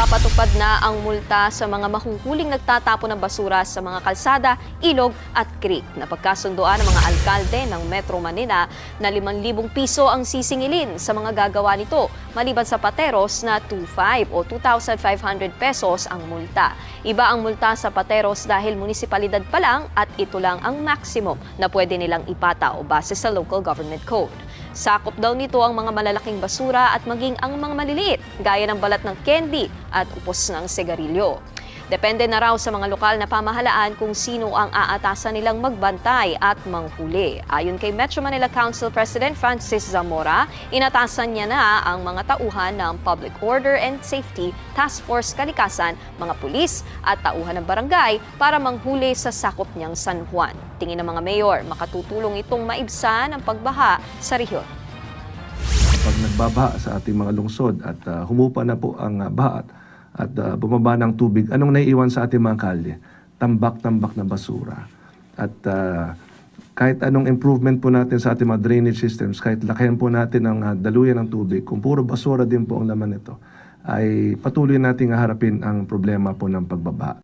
Ipapatupad na ang multa sa mga mahuhuling nagtatapon ng basura sa mga kalsada, ilog at creek. Napagkasundoan ng mga alkalde ng Metro Manila na 5,000 piso ang sisingilin sa mga gagawa nito, maliban sa pateros na 2,500 o 2,500 pesos ang multa. Iba ang multa sa pateros dahil munisipalidad pa lang at ito lang ang maximum na pwede nilang ipata o base sa local government code. Sakop daw nito ang mga malalaking basura at maging ang mga maliliit, gaya ng balat ng candy at upos ng sigarilyo. Depende na raw sa mga lokal na pamahalaan kung sino ang aatasan nilang magbantay at manghuli. Ayon kay Metro Manila Council President Francis Zamora, inatasan niya na ang mga tauhan ng Public Order and Safety Task Force Kalikasan, mga pulis at tauhan ng barangay para manghuli sa sakop niyang San Juan. Tingin ng mga mayor, makatutulong itong maibsan ang pagbaha sa rehiyon. pag nagbabaha sa ating mga lungsod at ah, humupa na po ang ah, baha at ah, bumaba ng tubig, anong naiiwan sa ating mga kalye? Tambak-tambak na basura. At ah, kahit anong improvement po natin sa ating mga drainage systems, kahit lakayan po natin ang ah, daluyan ng tubig, kung puro basura din po ang laman nito, ay patuloy nating harapin ang problema po ng pagbaba.